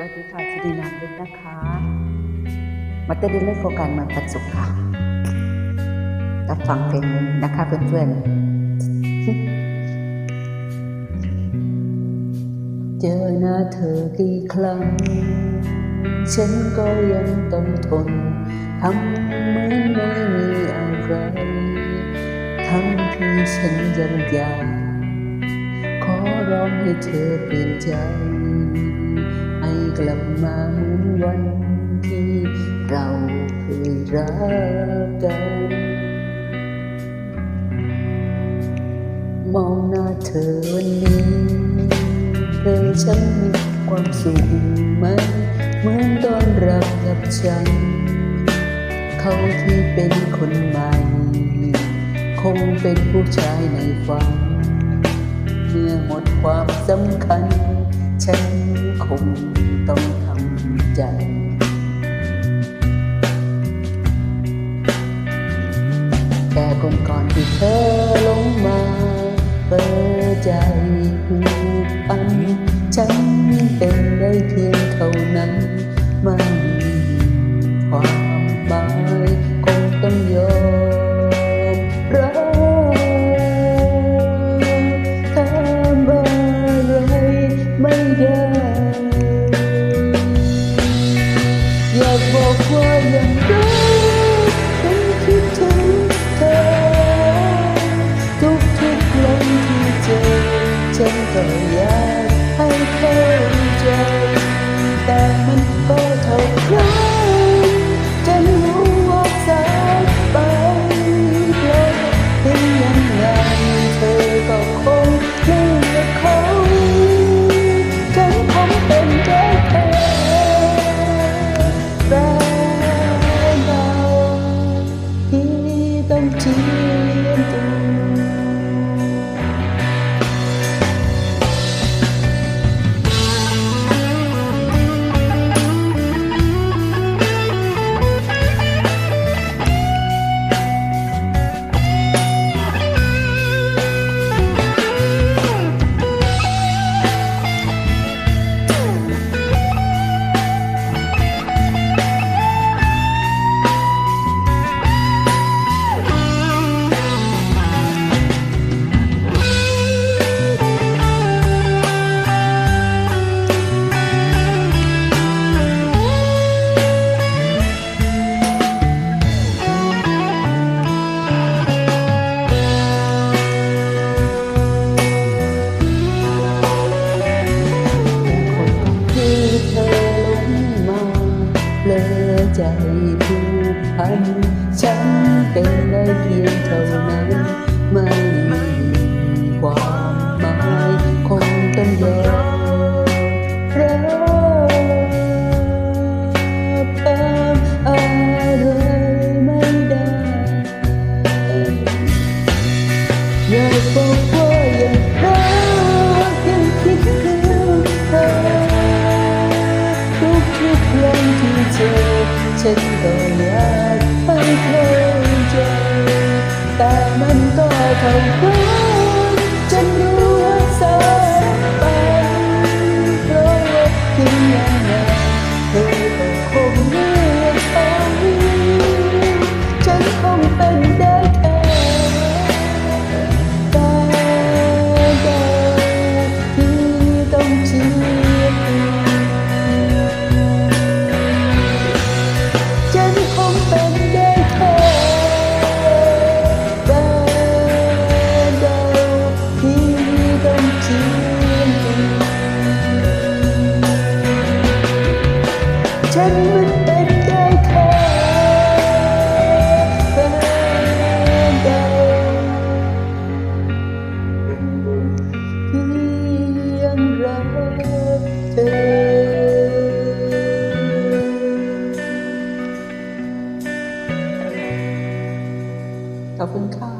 วัสดีค่ะชิดีนามลึกนะคะ มาเตอร์ดินเล่นโครงการเมืองปันสุขค่ะ รับฟังเพลงนี้นะคะเพื่อนๆ เจอหน้าเธอกี่ครั้ง ฉันก็ยังต้องทนทำเหมือนไม่มีอะไรทั้งที่ฉันยังอยากขอร้องให้เธอเปลี่ยนใจ ให้กลับมาเหมือนวันที่เราเคยรักกัน มองหน้าเธอวันนี้เธอฉันมีความสุขไหมเหมือนตอนรักกับฉัน เขาที่เป็นคนใหม่ คงเป็นผู้ชายในฝันเมื่อหมดความสำคัญ ฉันคงต้องทำใจแต่คนก่อนที่เธอลงมาเปิดใจผูกพันฉัน ใจผูกพัน ฉันเป็นได้เพียงเท่านั้น ฉันก็อยากให้เข้าใจ แต่มันก็ท่ากัน ขอบคุณค่ะ